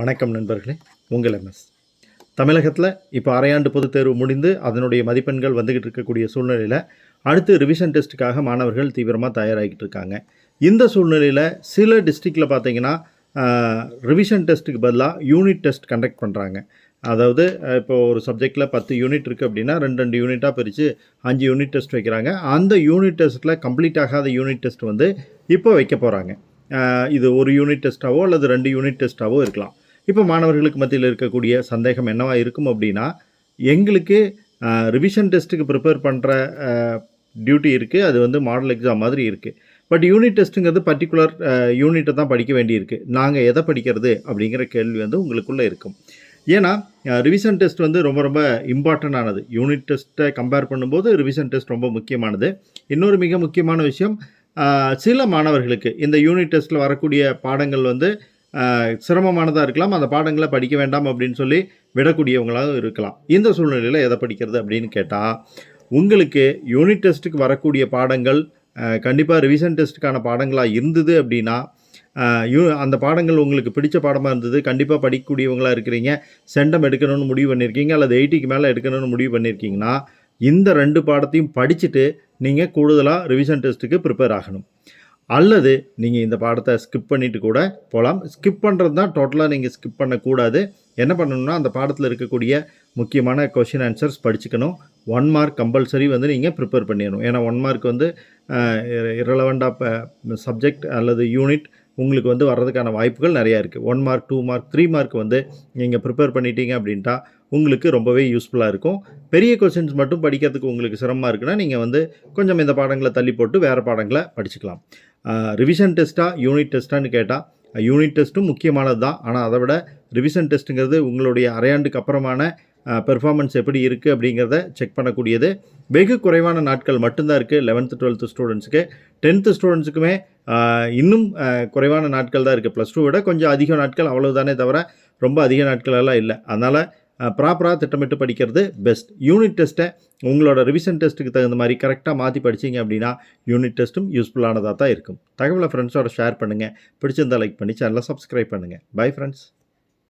வணக்கம் நண்பர்களே உங்கள் எம்எஸ் தமிழகத்தில் இப்போ அரையாண்டு பொதுத் தேர்வு முடிந்து அதனுடைய மதிப்பெண்கள் வந்துக்கிட்டு இருக்கக்கூடிய சூழ்நிலையில் அடுத்து ரிவிஷன் டெஸ்ட்டுக்காக மாணவர்கள் தீவிரமாக தயாராகிட்டு இருக்காங்க. இந்த சூழ்நிலையில் சில டிஸ்ட்ரிக்டில் பார்த்தீங்கன்னா ரிவிஷன் டெஸ்ட்டுக்கு பதிலாக யூனிட் டெஸ்ட் கண்டக்ட் பண்ணுறாங்க அதாவது இப்போ ஒரு சப்ஜெக்டில் பத்து யூனிட் இருக்குது அப்படின்னா ரெண்டு ரெண்டு யூனிட்டாக பிரித்து அஞ்சு யூனிட் டெஸ்ட் வைக்கிறாங்க. அந்த யூனிட் டெஸ்ட்டில் கம்ப்ளீட் ஆகாத யூனிட் டெஸ்ட் வந்து இப்போ வைக்க போகிறாங்க இது ஒரு யூனிட் டெஸ்ட்டாவோ அல்லது ரெண்டு யூனிட் டெஸ்ட்டாவோ இருக்கலாம். இப்போ மாணவர்களுக்கு மத்தியில் இருக்கக்கூடிய சந்தேகம் என்னவாக இருக்கும் அப்படின்னா எங்களுக்கு ரிவிஷன் டெஸ்ட்டுக்கு ப்ரிப்பேர் பண்ணுற டியூட்டி இருக்குது அது வந்து மாடல் எக்ஸாம் மாதிரி இருக்குது பட் யூனிட் டெஸ்ட்டுங்கிறது பர்டிகுலர் யூனிட்டை தான் படிக்க வேண்டியிருக்கு. நாங்கள் எதை படிக்கிறது அப்படிங்கிற கேள்வி வந்து உங்களுக்குள்ளே இருக்கும். ஏன்னா ரிவிஷன் டெஸ்ட் வந்து ரொம்ப ரொம்ப இம்பார்ட்டன்ட் ஆனது. யூனிட் டெஸ்ட்டை கம்பேர் பண்ணும்போது ரிவிஷன் டெஸ்ட் ரொம்ப முக்கியமானது. இன்னொரு மிக முக்கியமான விஷயம் சில மாணவர்களுக்கு இந்த யூனிட் டெஸ்ட்டில் வரக்கூடிய பாடங்கள் வந்து சிரமமானதாக இருக்கலாம். அந்த பாடங்களை படிக்க வேண்டாம் அப்படின்னு சொல்லி விடக்கூடியவங்களாகவும் இருக்கலாம். இந்த சூழ்நிலையில் எதை படிக்கிறது அப்படின்னு கேட்டால் உங்களுக்கு யூனிட் டெஸ்ட்டுக்கு வரக்கூடிய பாடங்கள் கண்டிப்பாக ரிவிஷன் டெஸ்ட்டுக்கான பாடங்களாக இருந்தது அப்படின்னா யூ அந்த பாடங்கள் உங்களுக்கு பிடிச்ச பாடமாக இருந்தது கண்டிப்பாக படிக்கக்கூடியவங்களாக இருக்கிறீங்க செண்டம் எடுக்கணும்னு முடிவு பண்ணியிருக்கீங்க அல்லது எயிட்டிக்கு மேலே எடுக்கணும்னு முடிவு பண்ணியிருக்கீங்கன்னா இந்த ரெண்டு பாடத்தையும் படிச்சுட்டு நீங்கள் கூடுதலாக ரிவிஷன் டெஸ்ட்டுக்கு ப்ரிப்பேர் ஆகணும். அல்லது நீங்கள் இந்த பாடத்தை ஸ்கிப் பண்ணிட்டு கூட போகலாம் ஸ்கிப் பண்ணுறது தான் டோட்டலாக நீங்கள் ஸ்கிப் பண்ணக்கூடாது. என்ன பண்ணணும்னா அந்த பாடத்தில் இருக்கக்கூடிய முக்கியமான கொஷின் ஆன்சர்ஸ் படிச்சுக்கணும். ஒன் மார்க் கம்பல்சரி வந்து நீங்கள் ப்ரிப்பேர் பண்ணிடணும். ஏன்னா ஒன் மார்க் வந்து இரலவெண்டாக சப்ஜெக்ட் அல்லது யூனிட் உங்களுக்கு வந்து வர்றதுக்கான வாய்ப்புகள் நிறையா இருக்குது one mark two mark three mark வந்து நீங்கள் ப்ரிப்பேர் பண்ணிட்டீங்க அப்படின்ட்டா உங்களுக்கு ரொம்பவே யூஸ்ஃபுல்லாக இருக்கும். பெரிய கொஷின்ஸ் மட்டும் படிக்கிறதுக்கு உங்களுக்கு சிரமமாக இருக்குன்னா நீங்கள் வந்து கொஞ்சம் இந்த பாடங்களை தள்ளி போட்டு வேறு பாடங்களை படிச்சுக்கலாம். ரிவிஷன் டெஸ்ட்டாக யூனிட் டெஸ்ட்டான்னு கேட்டால் யூனிட் டெஸ்ட்டும் முக்கியமானது தான் ஆனால் அதை விட ரிவிஷன் டெஸ்ட்டுங்கிறது உங்களுடைய அரையாண்டுக்கு அப்புறமான பெர்ஃபார்மன்ஸ் எப்படி இருக்குது அப்படிங்கிறத செக் பண்ணக்கூடியது. வெகு குறைவான நாட்கள் மட்டும்தான் இருக்குது லெவன்த்து டுவெல்த்து ஸ்டூடெண்ட்ஸுக்கு டென்த்து ஸ்டூடெண்ட்ஸுக்குமே இன்னும் குறைவான நாட்கள் தான் இருக்குது ப்ளஸ் டூ விட கொஞ்சம் அதிக நாட்கள் அவ்வளவுதானே தவிர ரொம்ப அதிக நாட்களெல்லாம் இல்லை. அதனால் ப்ராப்பராக திட்டமிட்டு படிக்கிறது பெஸ்ட் யூனிட் டெஸ்ட்டை உங்களோட ரிவிஷன் டெஸ்ட்டுக்கு தகுந்த மாதிரி கரெக்டாக மாற்றி படிச்சீங்க அப்படின்னா யூனிட் டெஸ்ட்டும் யூஸ்ஃபுல்லானதாக தான் இருக்கும். தகவலை ஃப்ரெண்ட்ஸோட ஷேர் பண்ணுங்கள் பிடிச்சிருந்தால் லைக் பண்ணி சேனலை சப்ஸ்கிரைப் பண்ணுங்கள் பை ஃப்ரெண்ட்ஸ்